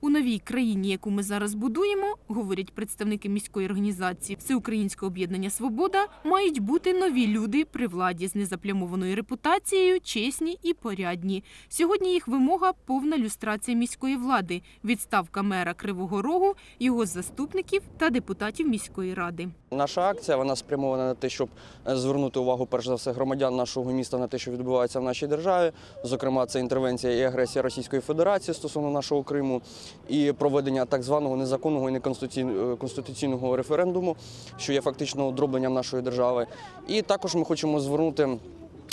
У новій країні, яку ми зараз будуємо, говорять представники міської організації Всеукраїнського об'єднання Свобода, мають бути нові люди при владі з незаплямованою репутацією, чесні і порядні. Сьогодні їх вимога повна люстрація міської влади, відставка мера Кривого Рогу, його заступників та депутатів міської ради. Наша акція вона спрямована на те, щоб е, звернути увагу перш за все громадян нашого міста на те, що відбувається в нашій державі. Зокрема, це інтервенція і агресія Російської Федерації стосовно нашого Криму і проведення так званого незаконного і неконституційного референдуму, що є фактично дробленням нашої держави. І також ми хочемо звернути.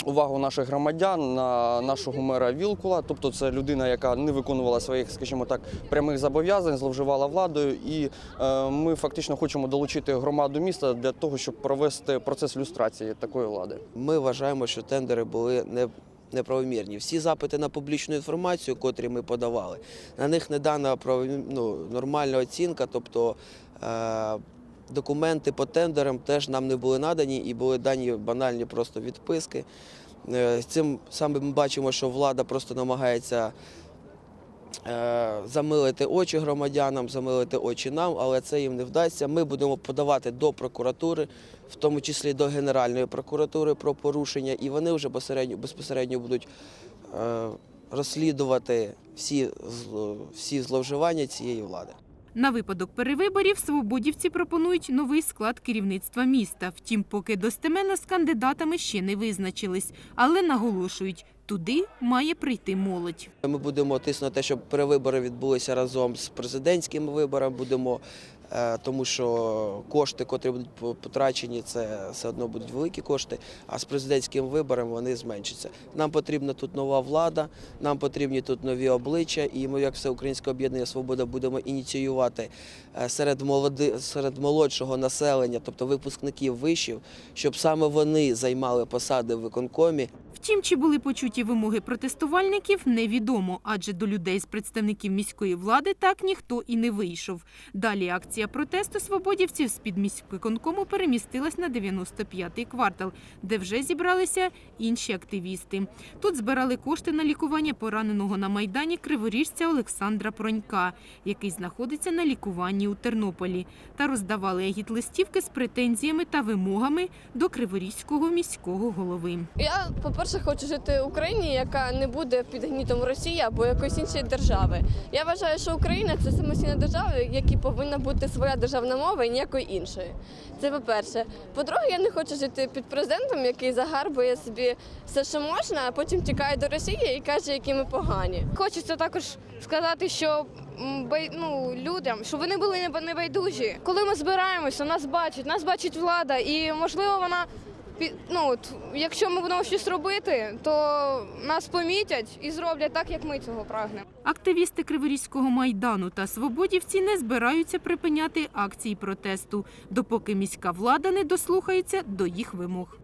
Увагу наших громадян на нашого мера Вілкула, тобто це людина, яка не виконувала своїх, скажімо так, прямих зобов'язань, зловживала владою, і е, ми фактично хочемо долучити громаду міста для того, щоб провести процес люстрації такої влади. Ми вважаємо, що тендери були не. Неправомірні. Всі запити на публічну інформацію, котрі ми подавали, на них не дана ну, нормальна оцінка, тобто е, документи по тендерам теж нам не були надані і були дані банальні просто відписки. Е, цим саме ми бачимо, що влада просто намагається замилити очі громадянам, замилити очі нам, але це їм не вдасться. Ми будемо подавати до прокуратури, в тому числі до Генеральної прокуратури про порушення, і вони вже безпосередньо, безпосередньо будуть е, розслідувати всі, всі зловживання цієї влади. На випадок перевиборів свободівці пропонують новий склад керівництва міста. Втім, поки достеменно з кандидатами ще не визначились, але наголошують, туди має прийти молодь. Ми будемо тиснути те, щоб перевибори відбулися разом з президентськими виборами. Будемо, е, тому що кошти, котрі будуть потрачені, це все одно будуть великі кошти. А з президентськими виборами вони зменшаться. Нам потрібна тут нова влада, нам потрібні тут нові обличчя, і ми, як всеукраїнське об'єднання Свобода, будемо ініціювати е, серед молоди, серед молодшого населення, тобто випускників вишів, щоб саме вони займали посади в виконкомі. Втім, чи були почуті вимоги протестувальників, невідомо, адже до людей з представників міської влади так ніхто і не вийшов. Далі акція протесту свободівців з під міськвиконкому перемістилась на 95-й квартал, де вже зібралися інші активісти. Тут збирали кошти на лікування пораненого на майдані криворіжця Олександра Пронька, який знаходиться на лікуванні у Тернополі, та роздавали агіт-листівки з претензіями та вимогами до криворізького міського голови. Я, по-перше, хочу жити в Україні, яка не буде під гнітом Росії або якоїсь іншої держави. Я вважаю, що Україна це самостійна держава, в якій повинна бути своя державна мова і ніякої іншої. Це по-перше. По-друге, я не хочу жити під президентом, який загарбує собі все, що можна, а потім тікає до Росії і каже, які ми погані. Хочеться також сказати, що ну, людям, щоб вони були не- небайдужі. Коли ми збираємося, нас бачать, нас бачить влада, і можливо вона. Ну, от, якщо ми будемо щось робити, то нас помітять і зроблять так, як ми цього прагнемо. Активісти Криворізького майдану та свободівці не збираються припиняти акції протесту, допоки міська влада не дослухається до їх вимог.